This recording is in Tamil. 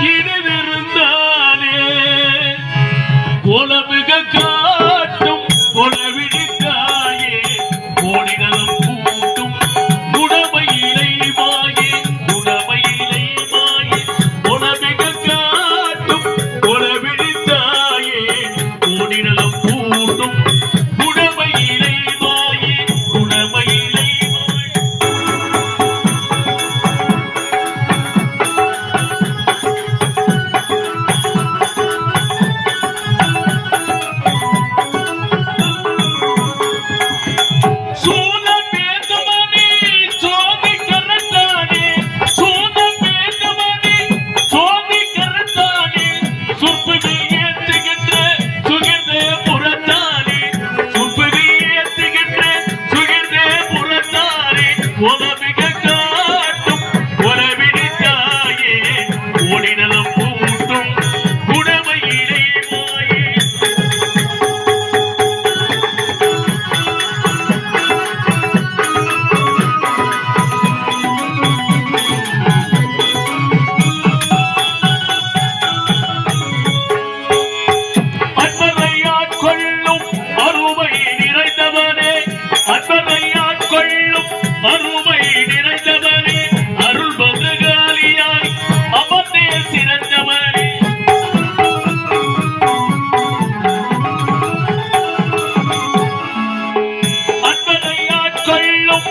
Even Two மறுமை நிறைந்தவனே அருள் பகுகாலியாய் அமர்ந்தே சிறந்தவனே. அன்பனை ஆட்கொள்ளும்